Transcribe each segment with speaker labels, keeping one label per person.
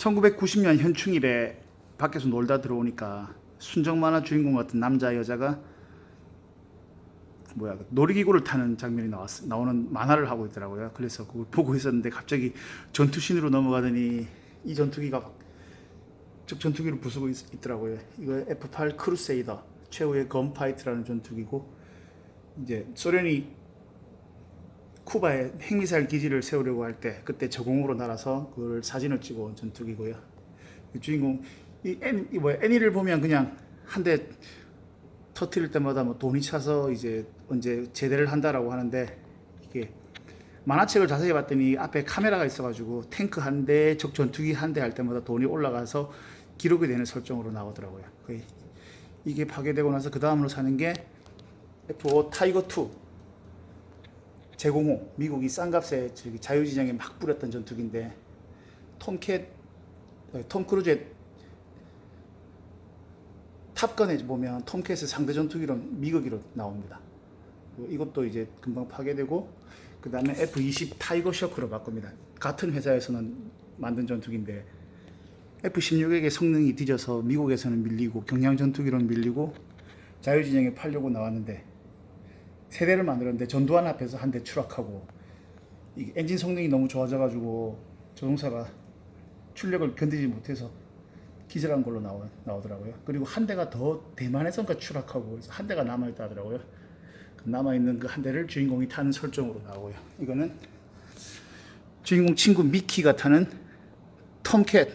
Speaker 1: 1990년 현충일에 밖에서 놀다 들어오니까 순정 만화 주인공 같은 남자 여자가 뭐야 놀이기구를 타는 장면이 나왔 나오는 만화를 하고 있더라고요. 그래서 그걸 보고 있었는데 갑자기 전투신으로 넘어가더니 이 전투기가 막저 전투기를 부수고 있, 더라고요 이거 F8 크루세이더 최후의 건파이트라는 전투기고 이제 소련이 쿠바에 핵미사일 기지를 세우려고 할 때 그때 저공으로 날아서 그걸 사진을 찍어 온 전투기고요. 이 주인공 이 애니 이 뭐야 애니를 보면 그냥 한 대 터트릴 때마다 뭐 돈이 차서 이제 언제 제대를 한다라고 하는데 이게 만화책을 자세히 봤더니 앞에 카메라가 있어가지고 탱크 한 대, 적 전투기 한 대 할 때마다 돈이 올라가서 기록이 되는 설정으로 나오더라고요. 이게 파괴되고 나서 그 다음으로 사는 게 F5 타이거 2 제공호 미국이 싼 값에 저기 자유진영에 막 뿌렸던 전투기인데 톰캣 어, 톰 크루즈의 탑건에 보면 톰캣의 상대 전투기로 미국이로 나옵니다. 그리고 이것도 이제 금방 파괴되고 그 다음에 F-20 타이거 셔크로 바꿉니다. 같은 회사에서는 만든 전투기인데 F-16에게 성능이 뒤져서 미국에서는 밀리고 경량 전투기로 밀리고 자유진영에 팔려고 나왔는데 세 대를 만들었는데 전두환 앞에서 한 대 추락하고 이 엔진 성능이 너무 좋아져가지고 조종사가 출력을 견디지 못해서 기절한 걸로 나오, 나오더라고요. 그리고 한 대가 더 대만에선가 추락하고 그래서 한 대가 남아있다 하더라고요. 남아있는 그 한 대를 주인공이 타는 설정으로 나오고요. 이거는 주인공 친구 미키가 타는 톰캣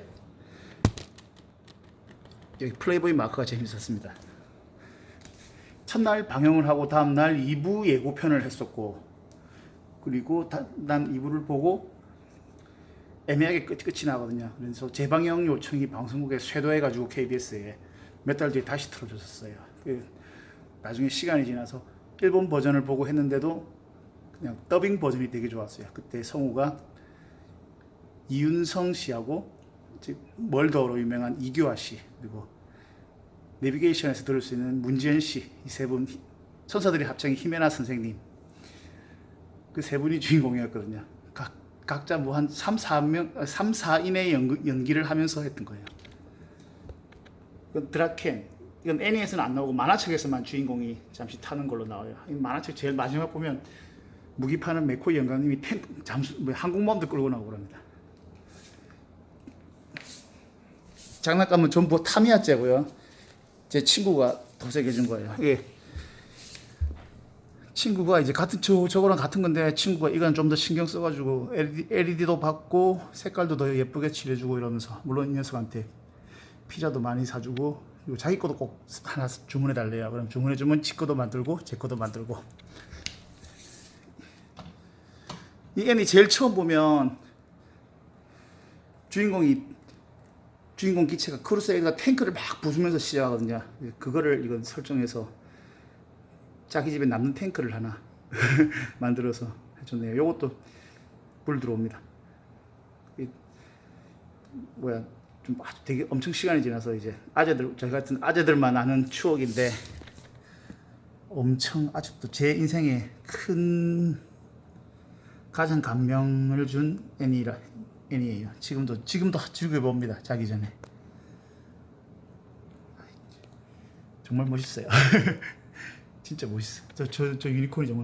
Speaker 1: 여기 플레이보이 마크가 재밌었습니다. 첫날 방영을 하고 다음날 2부 예고편을 했었고 그리고 다, 난 2부를 보고 애매하게 끝, 끝이 나거든요. 그래서 재방영 요청이 방송국에 쇄도해가지고 KBS에 몇 달 뒤에 다시 틀어줬었어요. 그 나중에 시간이 지나서 일본 버전을 보고 했는데도 그냥 더빙 버전이 되게 좋았어요. 그때 성우가 이윤성 씨하고 즉 멀더로 유명한 이규화 씨 그리고 내비게이션에서 들을 수 있는 문지연 씨 이 세 분 천사들이 합창의 히메나 선생님 그 세 분이 주인공이었거든요. 각 각자 뭐 한 3, 4명 3, 4인의 연기, 연기를 하면서 했던 거예요. 드라켄 이건 애니에서는 안 나오고 만화책에서만 주인공이 잠시 타는 걸로 나와요. 이 만화책 제일 마지막 보면 무기 파는 메코이 영감님이 탱 잠수 뭐 항공모함도 끌고 나오고 그럽니다. 장난감은 전부 타미야째고요. 제 친구가 도색해 준 거예요. 이게 친구가 이제 같은 저 저거랑 같은 건데 친구가 이건 좀 더 신경 써가지고 LED, LED도 받고 색깔도 더 예쁘게 칠해주고 이러면서 물론 이 녀석한테 피자도 많이 사주고 그리고 자기 것도 꼭 하나 주문해 달래요. 그럼 주문해 주면 지 것도 만들고 제 것도 만들고 이 애니 제일 처음 보면 주인공이 주인공 기체가 크루세이드가 탱크를 막 부수면서 시작하거든요. 그거를 이건 설정해서 자기 집에 남는 탱크를 하나 만들어서 해줬네요. 요것도 불 들어옵니다. 이 뭐야 좀 아주 되게 엄청 시간이 지나서 이제 아재들 저희 같은 아재들만 아는 추억인데 엄청 아직도 제 인생에 큰 가장 감명을 준 애니라 애니예요. 지금도 지금도 즐겨 봅니다. 자기 전에 정말 멋있어요. 진짜 멋있어. 저저저 유니콘이 정말.